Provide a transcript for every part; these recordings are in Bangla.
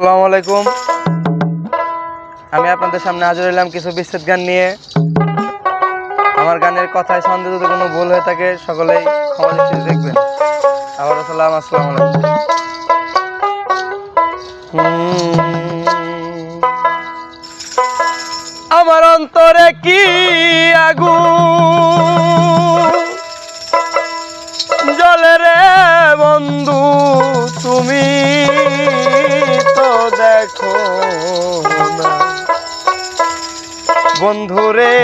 আসসালামু আলাইকুম। আমি আপনাদের সামনে হাজির হইলাম কিছু বিচ্ছেদ গান নিয়ে। আমার গানের কথায় সন্দেহ যদি কোনো ভুল হয়ে থাকে, সকলেই ক্ষমা দেখবেন। আবার সালাম আসসালামু আলাইকুম। আমার অন্তরে কি আগুন? জলে রে বন্ধু, তুমি দেখো না। বন্ধু রে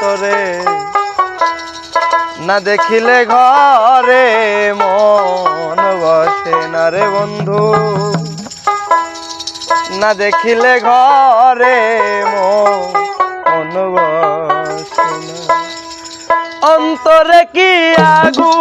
তোরে। না দেখিলে ঘরে মন বসে না রে বন্ধু। না দেখিলে ঘরে মন বসে না। অন্তরে কি আগু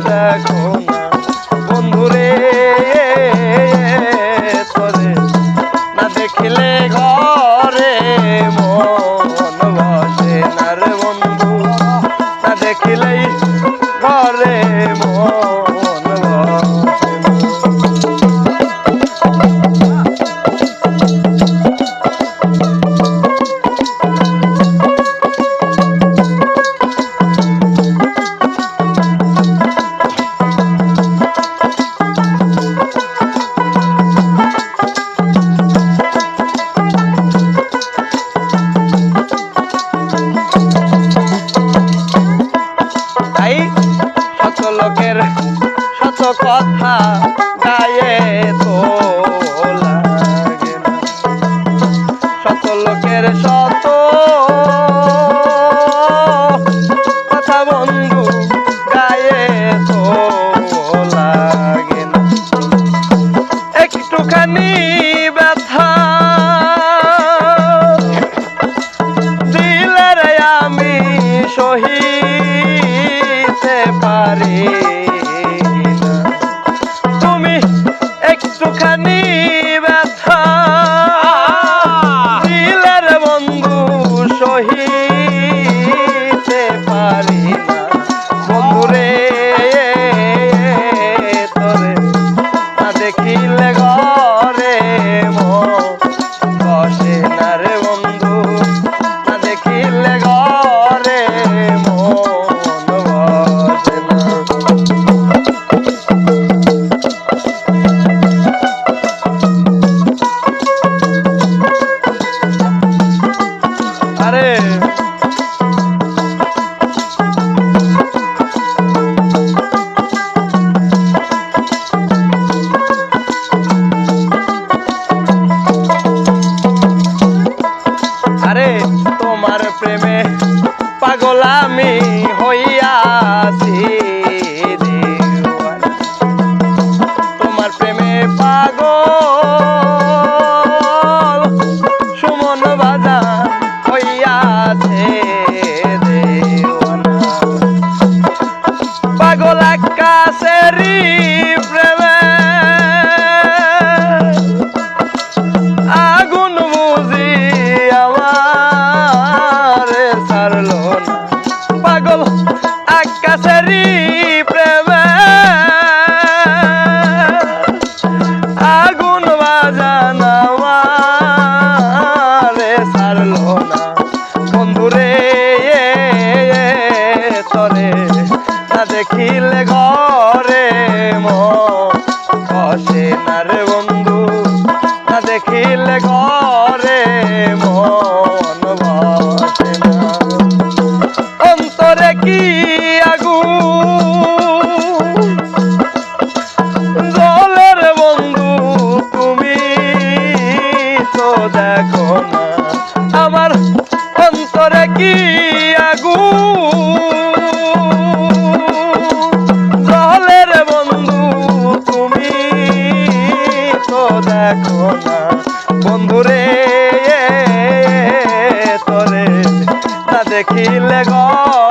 দেখো গায়ে তো পাগল আকাশেরই দেখিলে ঘরে বসে না রে বন্ধু। না দেখিলে ঘরে মন বসে অন্তরে কি আগুন? জলের বন্ধু, তুমি তো দেখো না। আমার অন্তরে কি দেখিলে ঘরে